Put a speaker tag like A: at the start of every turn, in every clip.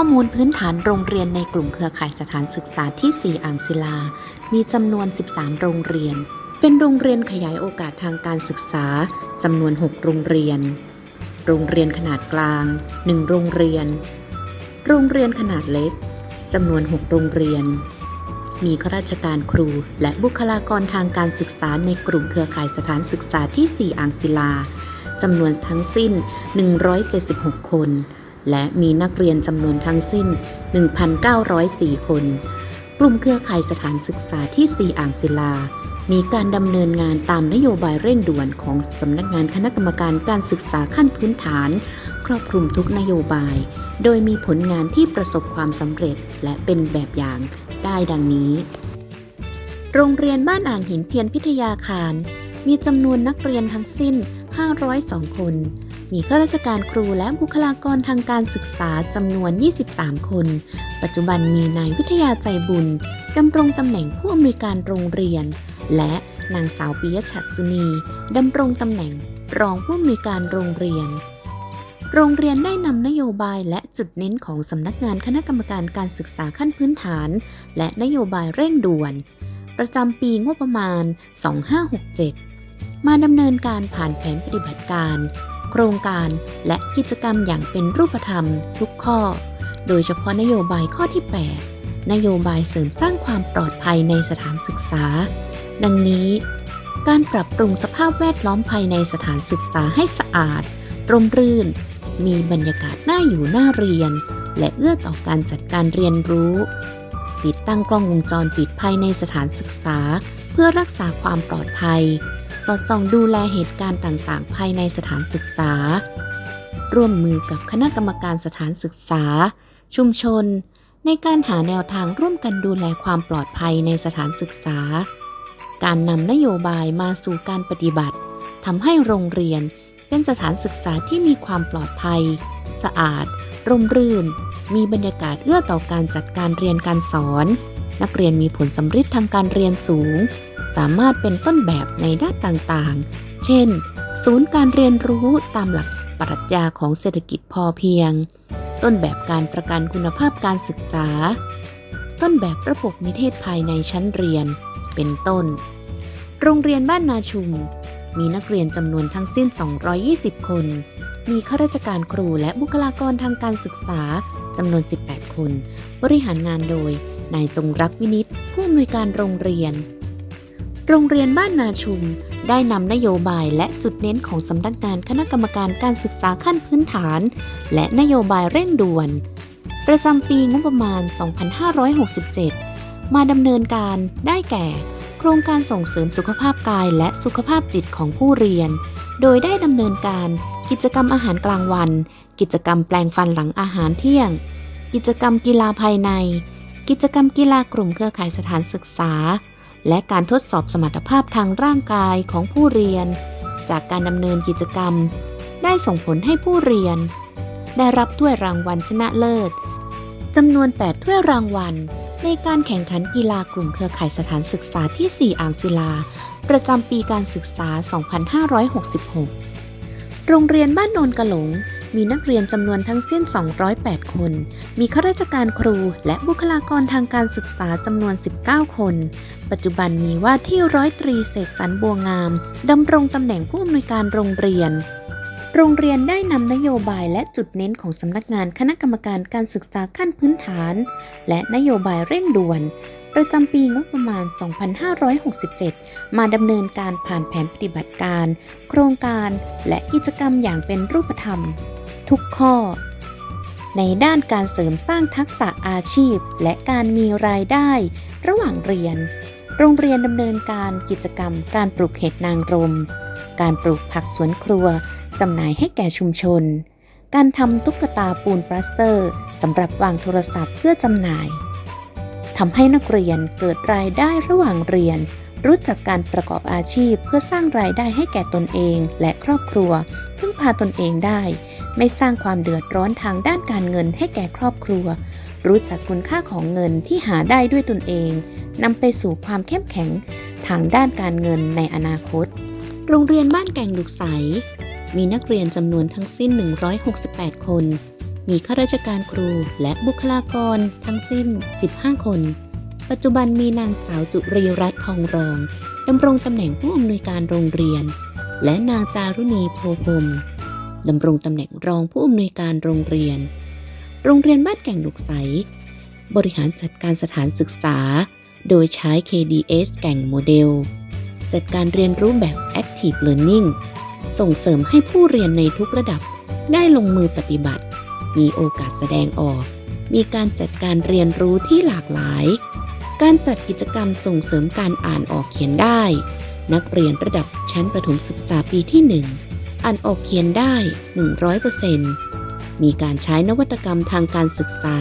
A: อมูลพื้นฐานโรงเรียนในกลุ่มเครือข่ายสถานศึกษาที่ 4 อ่างศิลา มีจำนวน 13 โรงเรียน เป็นโรงเรียนขยายโอกาสทางการศึกษาจำนวน 6 โรงเรียน โรงเรียนขนาดกลาง 1 โรงเรียน โรงเรียนขนาดเล็กจำนวน 6 โรงเรียน มีข้าราชการครูและบุคลากรทางการศึกษาในกลุ่มเครือข่ายสถานศึกษาที่ 4 อ่างศิลาจำนวนทั้งสิ้น 176 คน และมีนักเรียนจำนวนทั้งสิ้น 1,904 คน กลุ่มเครือข่ายสถานศึกษาที่4อ่างศิลา มีการดำเนินงานตามนโยบายเร่งด่วนของสำนักงานคณะกรรมการการศึกษาขั้นพื้นฐาน ครอบคลุมทุกนโยบาย โดยมีผลงานที่ประสบความสำเร็จและเป็นแบบอย่างได้ดังนี้ โรงเรียนบ้านอ่างหินเพียรพิทยาคาร มีจำนวนนักเรียนทั้งสิ้น 502 คน มีข้าราชการครูและบุคลากรทางการศึกษาจำนวน 23 คน ปัจจุบันมีนายวิทยาใจบุญดำรงตำแหน่งผู้อำนวยการโรงเรียน และนางสาวปิยชัดสุนีดำรงตำแหน่งรองผู้อำนวยการโรงเรียน โรงเรียนได้นำนโยบายและจุดเน้นของสำนักงานคณะกรรมการการศึกษาขั้นพื้นฐาน และนโยบายเร่งด่วน ประจำปีงบประมาณ 2567 มาดำเนินการผ่านแผนปฏิบัติการ โครงการและกิจกรรมอย่างเป็นรูปธรรมทุกข้อ โดยเฉพาะนโยบายข้อที่ 8 นโยบายเสริมสร้างความปลอดภัยในสถานศึกษา ดังนี้ การปรับปรุงสภาพแวดล้อมภายในสถานศึกษาให้สะอาด ร่มรื่น มีบรรยากาศน่าอยู่น่าเรียน และเอื้อต่อการจัดการเรียนรู้ ติดตั้งกล้องวงจรปิดภายในสถานศึกษา เพื่อรักษาความปลอดภัย สอดส่องดูแลเหตุการณ์ต่างๆ ภายในสถานศึกษา ร่วมมือกับคณะกรรมการสถานศึกษา ชุมชน ในการหาแนวทางร่วมกันดูแลความปลอดภัยในสถานศึกษา การนำนโยบายมาสู่การปฏิบัติทำให้โรงเรียนเป็นสถานศึกษาที่มีความปลอดภัย สะอาด ร่มรื่น มีบรรยากาศเอื้อต่อการจัดการเรียนการสอน นักเรียนมีผลสำฤทธิ์ทางการเรียนสูง สามารถเป็นต้นแบบในด้านต่างๆ เช่น ศูนย์การเรียนรู้ตามหลักปรัชญาของเศรษฐกิจพอเพียง ต้นแบบการประกันคุณภาพการศึกษา ต้นแบบระบบนิเทศภายในชั้นเรียน เป็นต้น โรงเรียนบ้านนาชุม มีนักเรียนจำนวนทั้งสิ้น 220 คน มีข้าราชการครูและบุคลากรทางการศึกษาจำนวน 18 คน บริหารงานโดยนายจงรักวินิตผู้อำนวยการโรงเรียน โรงเรียนบ้านนาชุม ได้นำนโยบายและจุดเน้นของสำนักงานคณะกรรมการการศึกษาขั้นพื้นฐาน และนโยบายเร่งด่วน ประจำปีงบประมาณ 2567 มาดำเนินการได้แก่ โครงการส่งเสริมสุขภาพกายและสุขภาพจิตของผู้เรียน โดยได้ดำเนินการกิจกรรมอาหารกลางวัน กิจกรรมแปลงฟันหลังอาหารเที่ยง กิจกรรมกีฬาภายใน กิจกรรมกีฬากลุ่มเครือข่ายสถานศึกษา และการทดสอบสมรรถภาพทางร่างกายของผู้เรียน จากการดำเนินกิจกรรม ได้ส่งผลให้ผู้เรียน ได้รับถ้วยรางวัลชนะเลิศจำนวน 8 ถ้วยรางวัล ในการแข่งขันกีฬากลุ่มเครือข่ายสถานศึกษาที่ 4 อ่างศิลา ประจำปีการศึกษา 2566 โรงเรียนบ้านโนนกะหลง มีนักเรียนจำนวนทั้งสิ้น 208 คน มีข้าราชการครูและบุคลากรทางการศึกษาจำนวน 19 คน ปัจจุบันมีว่าที่ร้อยตรีเสกสรรบัวงามดำรงตำแหน่งผู้อำนวยการโรงเรียนโรงเรียนได้นำนโยบายและจุดเน้นของสำนักงานคณะกรรมการการศึกษาขั้นพื้นฐาน และนโยบายเร่งด่วน ประจำปีงบประมาณ 2567 มาดำเนินการผ่านแผนปฏิบัติการ โครงการ และกิจกรรมอย่างเป็นรูปธรรม ทุกข้อ ในด้านการเสริมสร้างทักษะอาชีพ และการมีรายได้ ระหว่างเรียน โรงเรียนดำเนินการกิจกรรม การปลูกเห็ดนางรม การปลูกผักสวนครัวจำหน่ายให้แก่ชุมชน การทำตุ๊กตาปูนปลาสเตอร์สำหรับวางโทรศัพท์เพื่อจำหน่ายทำให้นักเรียนเกิดรายได้ระหว่างเรียน รู้จักการประกอบอาชีพเพื่อสร้างรายได้ให้แก่ตนเองและครอบครัวพึ่ง พาตนเองได้ ไม่สร้างความเดือดร้อนทางด้านการเงินให้แก่ครอบครัว รู้จักคุณค่าของเงินที่หาได้ด้วยตนเองนำไปสู่ความเข้มแข็งทางด้านการเงินในอนาคต โรงเรียนบ้านแก่งดุกใส มีนักเรียนจำนวนทั้งสิ้น 168 คน มีข้าราชการครูและบุคลากรทั้งสิ้น 15 คน ปัจจุบันมีนางสาวจุรีรัตน์ทองรองดำรงตำแหน่งผู้อำนวยการโรงเรียน และนางจารุณีโพพรมดำรงตำแหน่งรองผู้อำนวยการโรงเรียน โรงเรียนบ้านแก่งดุกใส บริหารจัดการสถานศึกษา โดยใช้ KDS แก่งโมเดล จัดการเรียนรู้แบบ Active Learning ส่งเสริมให้ผู้เรียนในทุกระดับได้ลงมือปฏิบัติ มีโอกาสแสดงออก มีการจัดการเรียนรู้ที่หลากหลาย การจัดกิจกรรมส่งเสริมการอ่านออกเขียนได้ นักเรียนระดับชั้นประถมศึกษาปีที่ 1 อ่านออกเขียนได้ 100%มีการใช้นวัตกรรมทางการศึกษา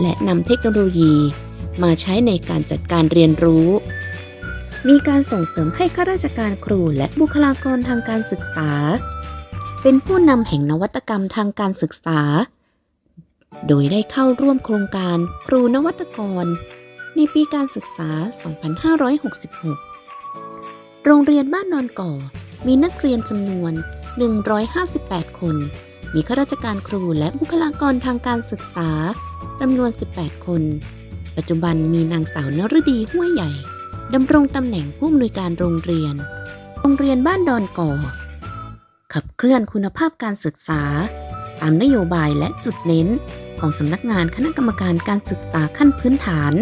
A: และนำเทคโนโลยีมาใช้ในการจัดการเรียนรู้ มีการส่งเสริมให้ข้าราชการครูและบุคลากรทางการศึกษา เป็นผู้นำแห่งนวัตกรรมทางการศึกษา โดยได้เข้าร่วมโครงการครูนวัตกร ในปีการศึกษา 2566 โรงเรียนบ้านนอนก่อ มีนักเรียนจำนวน 158 คน มีข้าราชการครูและบุคลากรทางการศึกษาจำนวน 18 คน ปัจจุบันมีนางสาวนฤดีห้วยใหญ่ดำรงตำแหน่งผู้อำนวยการโรงเรียน โรงเรียนบ้านดอนก่อ ขับเคลื่อนคุณภาพการศึกษา ตามนโยบายและจุดเน้น ของสำนักงานคณะกรรมการการศึกษาขั้นพื้นฐาน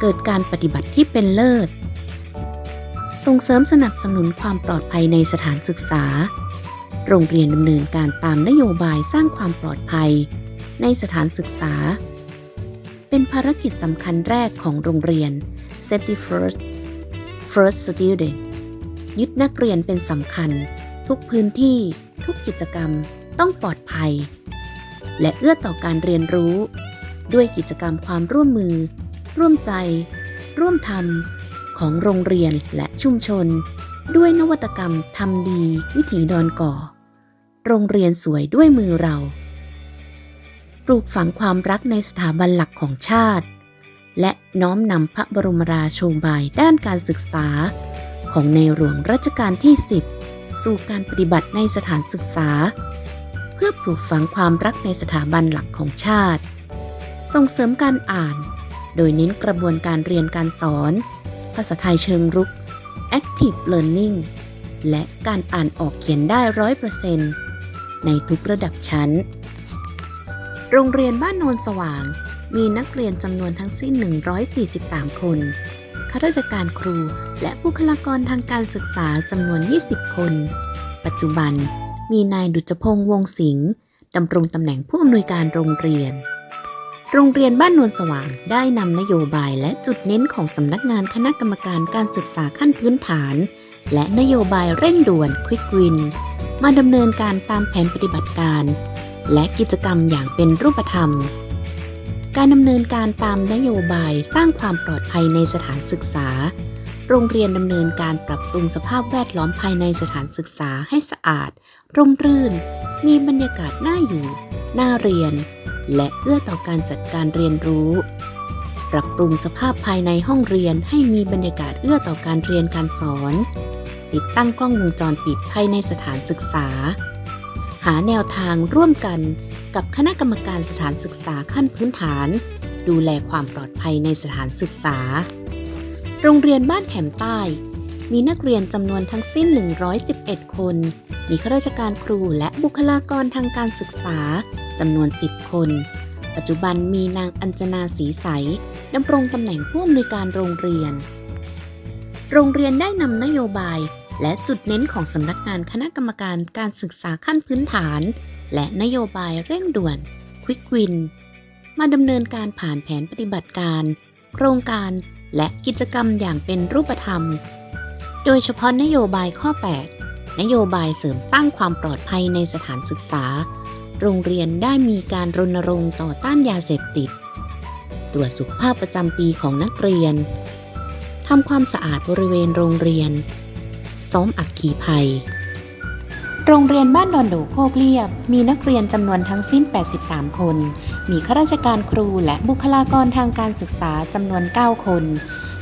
A: เกิดการปฏิบัติที่เป็นเลิศ ส่งเสริมสนับสนุนความปลอดภัยในสถานศึกษา โรงเรียนดำเนินการตามนโยบายสร้างความปลอดภัย ในสถานศึกษา เป็นภารกิจสำคัญแรกของโรงเรียน Safety First First Student ยึดนักเรียนเป็นสำคัญ ทุกพื้นที่ทุกกิจกรรมต้องปลอดภัย และเอื้อต่อการเรียนรู้ ด้วยกิจกรรมความร่วมมือ ร่วมใจ ร่วมทำ ของโรงเรียนและชุมชน ด้วยนวัตกรรมทำดีวิถีดอนก่อ โรงเรียนสวยด้วยมือเรา ปลูกฝังความรักในสถาบันหลักของชาติ และน้อมนำพระบรมราโชบายด้านการศึกษา ของในหลวงรัชกาลที่ 10 สู่การปฏิบัติในสถานศึกษา เพื่อปลูกฝังความรักในสถาบันหลักของชาติ ส่งเสริมการอ่าน โดยเน้นกระบวนการเรียนการสอน ภาษาไทยเชิงรุก Active Learning และการอ่านออกเขียนได้ร้อยเปอร์เซ็นต์ในทุกระดับชั้น โรงเรียนบ้านโนนสว่าง มีนักเรียนจำนวนทั้งสิ้น 143 คนข้าราชการครูและบุคลากรทางการศึกษาจำนวน 20 คน ปัจจุบันมีนายดุจพงษ์วงศ์สิงห์ดำรงตำแหน่งผู้อำนวยการโรงเรียน โรงเรียนบ้านนวลสว่างได้นำนโยบายและจุดเน้นของสำนักงานคณะกรรมการการศึกษาขั้นพื้นฐาน และนโยบายเร่งด่วน Quick Win มาดำเนินการตามแผนปฏิบัติการ และกิจกรรมอย่างเป็นรูปธรรม การดำเนินการตามนโยบายสร้างความปลอดภัยในสถานศึกษา โรงเรียนดำเนินการปรับปรุงสภาพแวดล้อมภายในสถานศึกษาให้สะอาด ร่มรื่น มีบรรยากาศน่าอยู่ น่าเรียน และเอื้อต่อการจัดการเรียนรู้ ปรับปรุงสภาพภายในห้องเรียนให้มีบรรยากาศเอื้อต่อการเรียนการสอน ติดตั้งกล้องวงจรปิดภายในสถานศึกษา หาแนวทางร่วมกันกับคณะกรรมการสถานศึกษาขั้นพื้นฐาน ดูแลความปลอดภัยในสถานศึกษา โรงเรียนบ้านแขมใต้ มีนักเรียนจำนวนทั้งสิ้น 111 คน มีข้าราชการครูและบุคลากรทางการศึกษา จำนวน 10 คน ปัจจุบันมีนางอัญจนาสีใสดำรงตำแหน่งผู้อำนวยการโรงเรียน โรงเรียนได้นำนโยบายและจุดเน้นของสำนักงานคณะกรรมการการศึกษาขั้นพื้นฐาน และนโยบายเร่งด่วน Quick Win มาดำเนินการผ่านแผนปฏิบัติการ โครงการและกิจกรรมอย่างเป็นรูปธรรม โดยเฉพาะนโยบายข้อ 8 นโยบายเสริมสร้างความปลอดภัยในสถานศึกษา โรงเรียนได้มีการรณรงค์ต่อต้านยาเสพติด ตรวจสุขภาพประจำปีของนักเรียน ทำความสะอาดบริเวณโรงเรียน ซ้อมอักขีภัย โรงเรียนบ้านดอนโดโคกเรียบ มีนักเรียนจำนวนทั้งสิ้น 83 คน มีข้าราชการครูและบุคลากรทางการศึกษาจำนวน 9 คน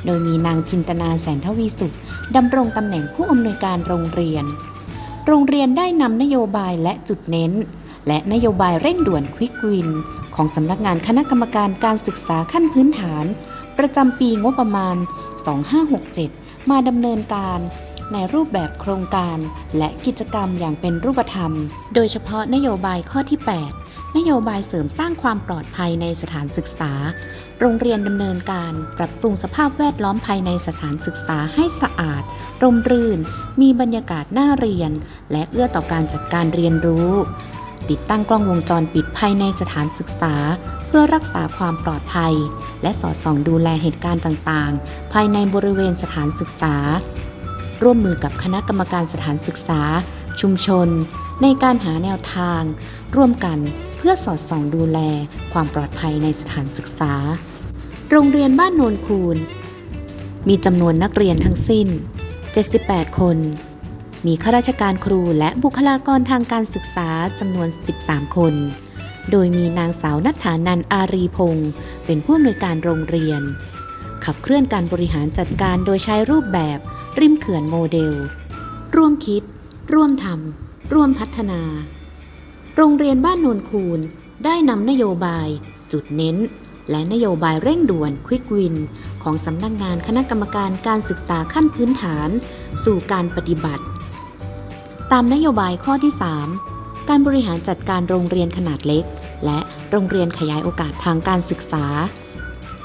A: โดยมีนางจินตนาแสนทวีสุขดำรงตำแหน่งผู้อำนวยการโรงเรียน โรงเรียนได้นำนโยบายและจุดเน้น และนโยบายเร่งด่วนควิกวิน ของสำนักงานคณะกรรมการการศึกษาขั้นพื้นฐาน ประจำปีงบประมาณ 2567 มาดำเนินการในรูปแบบโครงการและกิจกรรมอย่างเป็นรูปธรรม โดยเฉพาะนโยบายข้อที่ 8 นโยบายเสริมสร้างความปลอดภัยในสถานศึกษา โรงเรียนดำเนินการปรับปรุงสภาพแวดล้อมภายในสถานศึกษาให้สะอาด ร่มรื่น มีบรรยากาศน่าเรียน และเอื้อต่อการจัดการเรียนรู้ ติดตั้งกล้องวงจรปิดภายในสถานศึกษา เพื่อรักษาความปลอดภัย และสอดส่องดูแลเหตุการณ์ต่างๆ ภายในบริเวณสถานศึกษา ร่วมมือกับคณะกรรมการสถานศึกษา ชุมชน ในการหาแนวทาง ร่วมกันเพื่อสอดส่องดูแลความปลอดภัยในสถานศึกษา โรงเรียนบ้านโนนคูนมีจำนวนนักเรียนทั้งสิ้น 78 คน มีข้าราชการครูและบุคลากรทางการศึกษาจำนวน 13 คน โดยมีนางสาวนัฐานันอารีพงศ์เป็นผู้อำนวยการโรงเรียน ขับเคลื่อนการบริหารจัดการโดยใช้รูปแบบ ริมเขื่อนโมเดล ร่วมคิด ร่วมทำร่วมพัฒนา โรงเรียนบ้านโนนคูนได้นำนโยบาย จุดเน้น และนโยบายเร่งด่วนควิกวิน ของสำนักงงานคณะกรรมการการศึกษาขั้นพื้นฐาน สู่การปฏิบัติ ตามนโยบายข้อที่ 3 การบริหารจัดการโรงเรียนขนาดเล็ก และโรงเรียนขยายโอกาสทางการศึกษา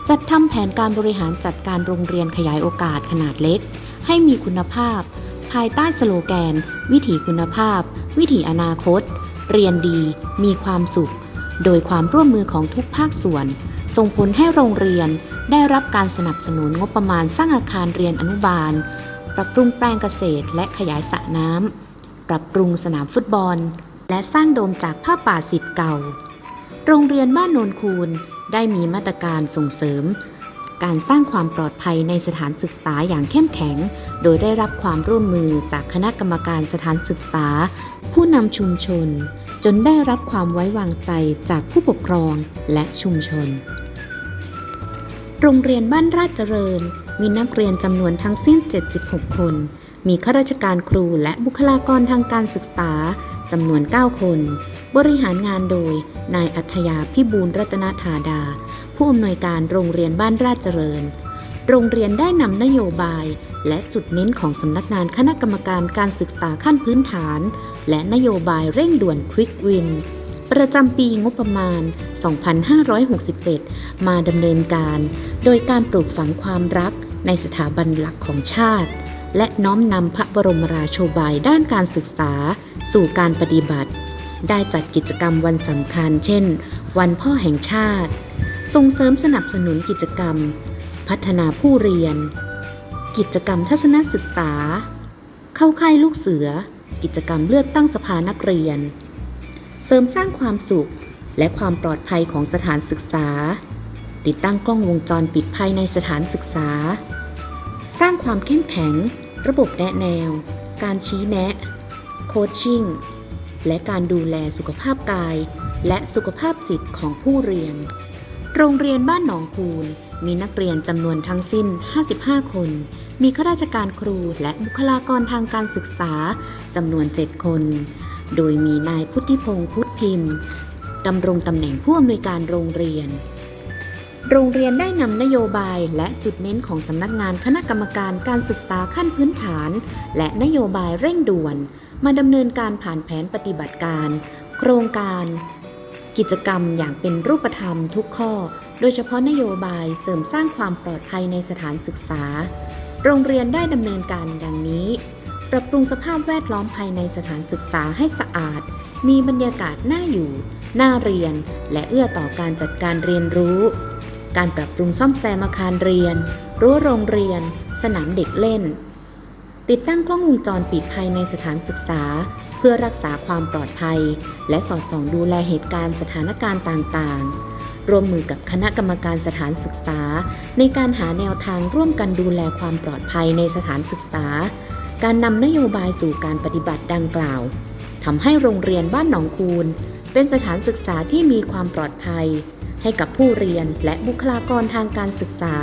A: จัดทำแผนการบริหารจัดการโรงเรียนขยายโอกาสขนาดเล็ก ให้มีคุณภาพ ภายใต้สโลแกน วิถีคุณภาพ วิถีอนาคต เรียนดี มีความสุข โดยความร่วมมือของทุกภาคส่วน ส่งผลให้โรงเรียนได้รับการสนับสนุนงบประมาณสร้างอาคารเรียนอนุบาล ปรับปรุงแปลงเกษตรและขยายสระน้ำ ปรับปรุงสนามฟุตบอล และสร้างโดมจากผ้าป่าสิทธิ์เก่า โรงเรียนบ้านโนนคูนได้มีมาตรการส่งเสริม การสร้างความปลอดภัยในสถานศึกษาอย่างเข้มแข็ง โดยได้รับความร่วมมือจากคณะกรรมการสถานศึกษา ผู้นำชุมชน จนได้รับความไว้วางใจจากผู้ปกครองและชุมชน โรงเรียนบ้านราชเจริญ มีนักเรียนจำนวนทั้งสิ้น 76 คน มีข้าราชการครูและบุคลากรทางการศึกษาจำนวน 9 คน บริหารงานโดย นายอัธยาพิบูลรัตนธาดา ผู้อำนวยการโรงเรียนบ้านราชเจริญ โรงเรียนได้นำนโยบาย และจุดเน้นของสำนักงานคณะกรรมการการศึกษาขั้นพื้นฐาน และนโยบายเร่งด่วนควิกวินประจำปีงบประมาณ 2567 มาดำเนินการ โดยการปลูกฝังความรักในสถาบันหลักของชาติ และน้อมนำพระบรมราโชบายด้านการศึกษา สู่การปฏิบัติ ได้จัดกิจกรรมวันสำคัญ เช่น วันพ่อแห่งชาติ ส่งเสริมสนับสนุนกิจกรรม พัฒนาผู้เรียน กิจกรรมทัศนศึกษา เข้าค่ายลูกเสือ กิจกรรมเลือกตั้งสภานักเรียน เสริมสร้างความสุขและความปลอดภัยของสถานศึกษา ติดตั้งกล้องวงจรปิดภายในสถานศึกษา สร้างความเข้มแข็ง ระบบแนะแนว การชี้แนะ โคชชิ่ง และการดูแลสุขภาพกาย และสุขภาพจิตของผู้เรียน โรงเรียนบ้านหนองคูนมีนักเรียนจำนวนทั้งสิ้น 55 คน มีข้าราชการครูและบุคลากรทางการศึกษาจำนวน 7 คน โดยมีนายพุทธิพงศ์พุทธพิมพ์ดำรงตำแหน่งผู้อำนวยการโรงเรียน โรงเรียนได้นำนโยบายและจุดเน้นของสำนักงานคณะกรรมการการศึกษาขั้นพื้นฐาน และนโยบายเร่งด่วน มาดำเนินการผ่านแผนปฏิบัติการ โครงการ กิจกรรมอย่างเป็นรูปธรรมทุกข้อ โดยเฉพาะนโยบายเสริมสร้างความปลอดภัยในสถานศึกษา โรงเรียนได้ดำเนินการดังนี้ ปรับปรุงสภาพแวดล้อมภายในสถานศึกษาให้สะอาด มีบรรยากาศน่าอยู่ น่าเรียน และเอื้อต่อการจัดการเรียนรู้ การปรับปรุงซ่อมแซมอาคารเรียน รั้วโรงเรียน สนามเด็กเล่น ติดตั้งกล้องวงจรปิดภายในสถานศึกษา เพื่อรักษาความปลอดภัย และสอดส่องดูแลเหตุการณ์สถานการณ์ต่างๆ ร่วมมือกับคณะกรรมการสถานศึกษา ในการหาแนวทางร่วมกันดูแลความปลอดภัยในสถานศึกษา การนำนโยบายสู่การปฏิบัติดังกล่าวทำให้โรงเรียนบ้านหนองคูนเป็นสถานศึกษาที่มีความปลอดภัย ให้กับผู้เรียนและบุคลากรทางการศึกษา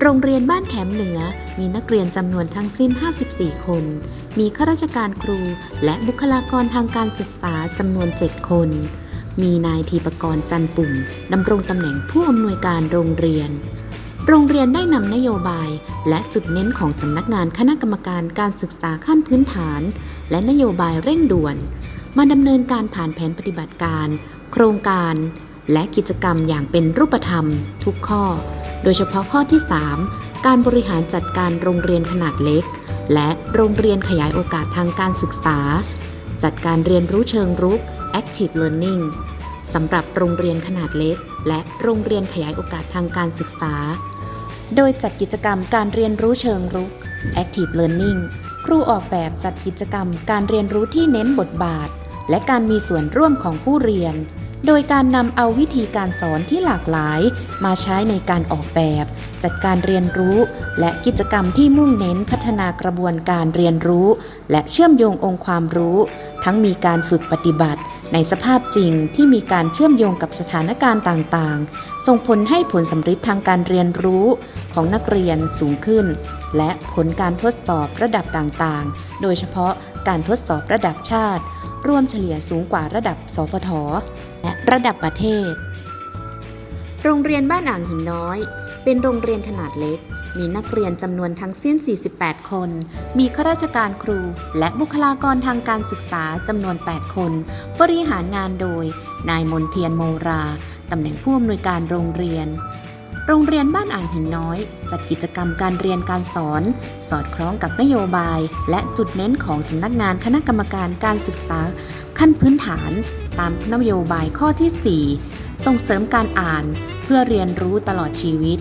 A: โรงเรียนบ้านแขมเหนือมีนักเรียนจำนวนทั้งสิ้น 54 คน มีข้าราชการครู และบุคลากรทางการศึกษาจำนวน 7 คน มีนายทีปกรณ์จันปุ่มดำรงตำแหน่งผู้อำนวยการโรงเรียนโรงเรียนได้นำนโยบาย และจุดเน้นของสำนักงานคณะกรรมการการศึกษาขั้นพื้นฐาน และนโยบายเร่งด่วน มาดำเนินการผ่านแผนปฏิบัติการ โครงการ และกิจกรรมอย่างเป็นรูปธรรม ทุกข้อ โดยเฉพาะข้อที่ 3 การบริหารจัดการโรงเรียนขนาดเล็ก และโรงเรียนขยายโอกาสทางการศึกษา จัดการเรียนรู้เชิงรุก active learning สำหรับโรงเรียนขนาดเล็ก และโรงเรียนขยายโอกาสทางการศึกษา โดยจัดกิจกรรมการเรียนรู้เชิงรุก active learning ครูออกแบบจัดกิจกรรมการเรียนรู้ที่เน้นบทบาท และการมีส่วนร่วมของผู้เรียน โดยการนำเอาวิธีการสอนที่หลากหลายมาใช้ในการออกแบบ จัดการเรียนรู้ และกิจกรรมที่มุ่งเน้นพัฒนากระบวนการเรียนรู้ และเชื่อมโยงองค์ความรู้ ทั้งมีการฝึกปฏิบัติ ในสภาพจริงที่มีการเชื่อมโยงกับสถานการณ์ต่างๆ ส่งผลให้ผลสำฤทธิ์ทางการเรียนรู้ของนักเรียนสูงขึ้น และผลการทดสอบระดับต่างๆ โดยเฉพาะการทดสอบระดับชาติรวมเฉลี่ยสูงกว่าระดับ สพท และระดับประเทศ โรงเรียนบ้านอ่างหินน้อย เป็นโรงเรียนขนาดเล็ก มีนักเรียนจำนวนทั้งสิ้น 48 คน มีข้าราชการครู และบุคลากรทางการศึกษาจำนวน 8 คน บริหารงานโดย นายมนเทียนโมราตำแหน่งผู้อำนวยการโรงเรียนโรงเรียนบ้านอ่างหินน้อย จัดกิจกรรมการเรียนการสอน สอดคล้องกับนโยบาย และจุดเน้นของสำนักงานคณะกรรมการการศึกษา ขั้นพื้นฐาน ตามนโยบายข้อที่ 4 ส่งเสริมการอ่านเพื่อเรียนรู้ตลอดชีวิต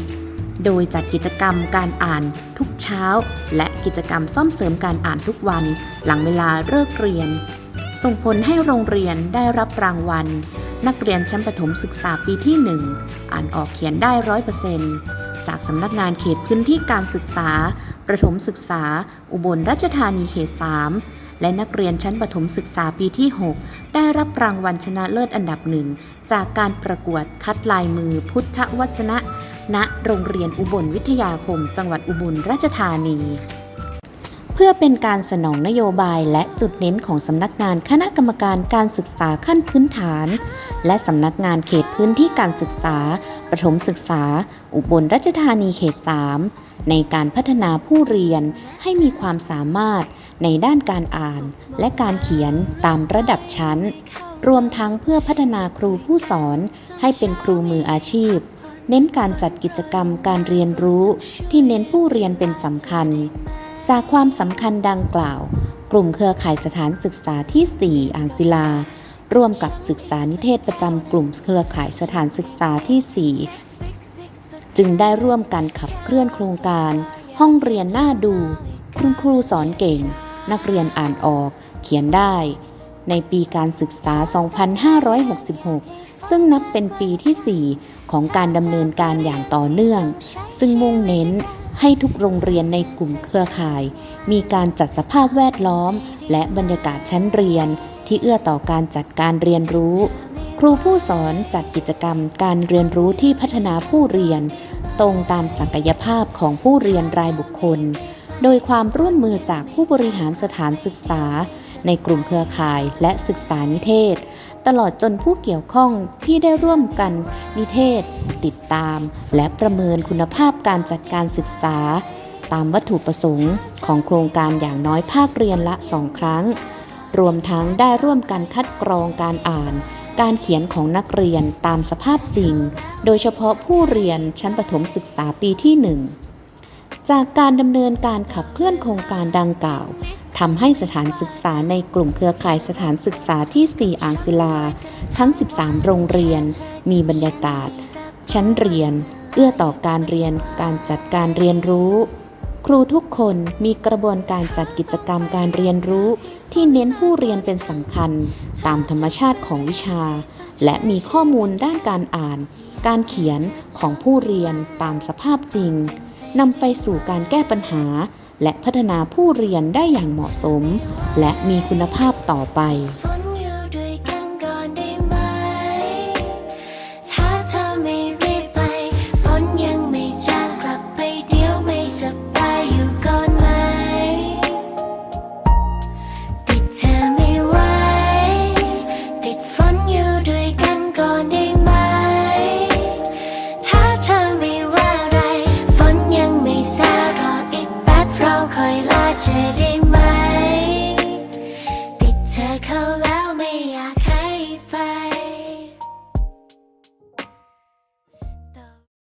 A: โดยจัดกิจกรรมการอ่านทุกเช้า และกิจกรรมซ่อมเสริมการอ่านทุกวันหลังเวลาเลิกเรียน ส่งผลให้โรงเรียนได้รับรางวัล นักเรียนชั้นประถมศึกษาปีที่ 1 อ่านออกเขียนได้ร้อยเปอร์เซ็นต์จากสำนักงานเขตพื้นที่การศึกษา ประถมศึกษา อุบลราชธานีเขต 3 และนักเรียนชั้นประถมศึกษาปีที่ 6 ได้รับรางวัลชนะเลิศอันดับหนึ่ง จากการประกวดคัดลายมือพุทธวชนะ ณ โรงเรียนอุบลวิทยาคม จังหวัดอุบลราชธานี พื่อเป็นการสนองนโยบายและจุดเน้นของสำนักงานคณะกรรมการการศึกษาขั้นพื้นฐาน และสำนักงานเขตพื้นที่การศึกษา ประถมศึกษา อุบลราชธานีเขต 3 ในการพัฒนาผู้เรียนให้มีความสามารถในด้านการอ่านและการเขียนตามระดับชั้น รวมทั้งเพื่อพัฒนาครูผู้สอนให้เป็นครูมืออาชีพ เน้นการจัดกิจกรรมการเรียนรู้ที่เน้นผู้เรียนเป็นสำคัญ จากความสำคัญดังกล่าว กลุ่มเครือข่ายสถานศึกษาที่ 4 อ่างศิลา ร่วมกับศึกษานิเทศประจำกลุ่มเครือข่ายสถานศึกษาที่ 4 จึงได้ร่วมกันขับเคลื่อนโครงการ ห้องเรียนหน่าดู คุณครูสอนเก่ง นักเรียนอ่านออก เขียนได้ ในปีการศึกษา 2566 ซึ่งนับเป็นปีที่ 4 ของการดำเนินการอย่างต่อเนื่อง ซึ่งมุ่งเน้น ให้ทุกโรงเรียนในกลุ่มเครือข่าย มีการจัดสภาพแวดล้อม และบรรยากาศชั้นเรียน ที่เอื้อต่อการจัดการเรียนรู้ ครูผู้สอนจัดกิจกรรมการเรียนรู้ที่พัฒนาผู้เรียน ตรงตามศักยภาพของผู้เรียนรายบุคคล โดยความร่วมมือจากผู้บริหารสถานศึกษา ในกลุ่มเครือข่ายและศึกษานิเทศ ตลอดจนผู้เกี่ยวข้องที่ได้ร่วมกันนิเทศ ติดตาม และประเมินคุณภาพการจัดการศึกษา ตามวัตถุประสงค์ของโครงการอย่างน้อยภาคเรียนละสองครั้ง รวมทั้งได้ร่วมกันคัดกรองการอ่านการเขียนของนักเรียนตามสภาพจริง โดยเฉพาะผู้เรียนชั้นประถมศึกษาปีที่ 1 จากการดำเนินการขับเคลื่อนโครงการดังกล่าว ทำให้สถานศึกษาในกลุ่มเครือข่ายสถานศึกษาที่ 4 อ่างศิลา ทั้ง 13 โรงเรียน มีบรรยากาศ ชั้นเรียน เอื้อต่อการเรียนการจัดการเรียนรู้ ครูทุกคนมีกระบวนการจัดกิจกรรมการเรียนรู้ ที่เน้นผู้เรียนเป็นสำคัญ ตามธรรมชาติของวิชา และมีข้อมูลด้านการอ่าน การเขียนของผู้เรียนตามสภาพจริงนำไปสู่การแก้ปัญหา และพัฒนาผู้เรียนได้อย่างเหมาะสม และมีคุณภาพต่อไป